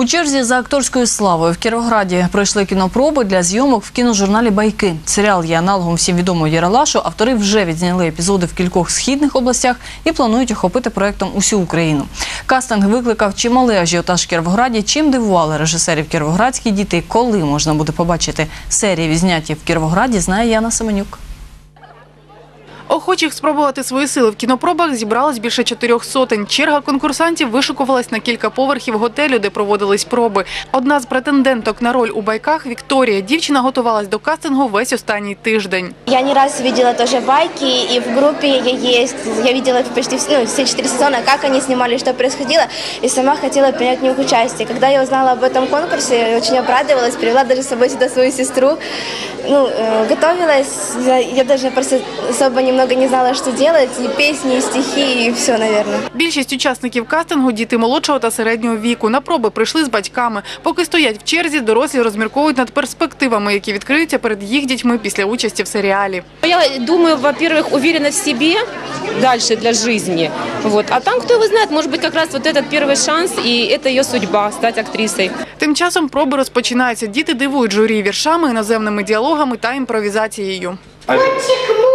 У черзі за акторською славою в Кіровограді пройшли кінопроби для зйомок в кіножурналі Байки. Серіал є аналогом всім відомого Єралашу. Автори вже відзняли епізоди в кількох східних областях і планують охопити проектом усю Україну. Кастинг викликав чималий ажіотаж в Кіровограді. Чим дивували режисерів кіровоградські діти? Коли можна буде побачити серії відзняті в Кіровограді, знає Яна Семенюк. Охочих спробувати свої сили в кінопробах зібралось більше чотирьох сотень. Черга конкурсантів вишикувалась на кілька поверхів готелю, де проводились проби. Одна з претенденток на роль у байках Вікторія. Дівчина готувалась до кастингу весь останній тиждень. Я не раз видела тоже байки, и в группе я есть. Я видела почти все, ну, все четыре сезона, как они снимали, что происходило, и сама хотела принять в них участие. Когда я узнала об этом конкурсе, я очень обрадовалась, привела даже с собой сюда свою сестру. Ну, э, готовилась, я, я даже просто особо немного не знала, что делать, и песни, и стихи, и все, наверное. Більшість учасників кастингу – діти молодшого та середнього віку. На проби прийшли з батьками. Поки стоять в черзі, дорослі розмірковують над перспективами, які відкриються перед їх дітьми після участі в серіалі. Я думаю, во-первых, уверена в себе дальше для жизни. Вот. А там, кто его знает, может быть, как раз вот этот первый шанс, и это ее судьба – стать актрисой. Тим часом проби розпочинаються. Діти дивують журі віршами, іноземними діалогами та імпровізацією. Мурчик,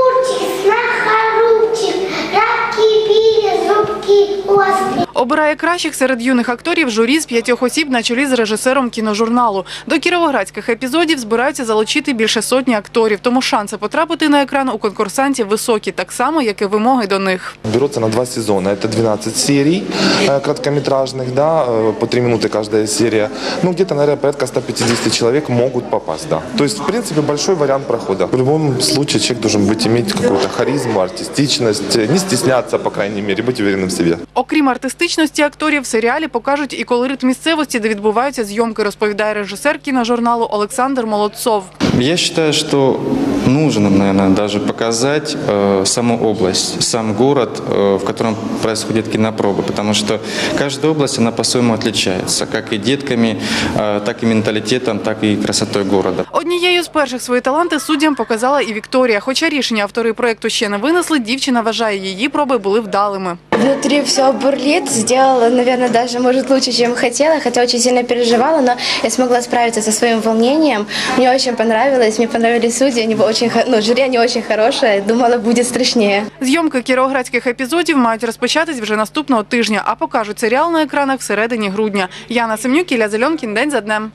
Обирає кращих серед юних акторів журі з п'ятьох осіб на чолі з режисером кіножурналу. До кіровоградських епізодів збираються залучити більше сотні акторів, тому шанси потрапити на екран у конкурсантів високі, так само, як і вимоги до них. Берется на два сезона. Это 12 серий э, короткометражных, да, э, по 3 минуты каждая серия. Ну, где-то, наверное, порядка 150 человек могут попасть, да. То есть, в принципе, большой вариант прохода. В любом случае человек должен быть, иметь какую-то харизму, артистичность, э, не стесняться, по крайней мере, быть уверенным в себе. Окрім артистичності акторів, в серіалі покажуть і колорит місцевості, де відбуваються зйомки, розповідає режисер кіножурналу Олександр Молодцов. Я считаю, что нужно, наверное, даже показать э, саму область, сам город, э, в котором происходит кинопроба, потому что каждая область, она по-своему отличается, как и детками, э, так и менталитетом, так и красотой города. Однією з перших свої таланти суддям показала і Вікторія. Хоча рішення автори проєкту ще не винесли, дівчина вважає, її проби були вдалими. Внутри все бурлит, сделала, наверное, даже, может, лучше, чем хотела, хотя очень сильно переживала, но я смогла справиться со своим волнением. Мне очень понравилось, мне понравились судьи, они очень, ну, жюри, они очень хорошие, думала, будет страшнее. Зйомки кіровоградських епізодів мають розпочатись вже наступного тижня, а покажуть серіал на екранах всередині грудня. Яна Семнюк, Ілля Зеленкін, День за днем.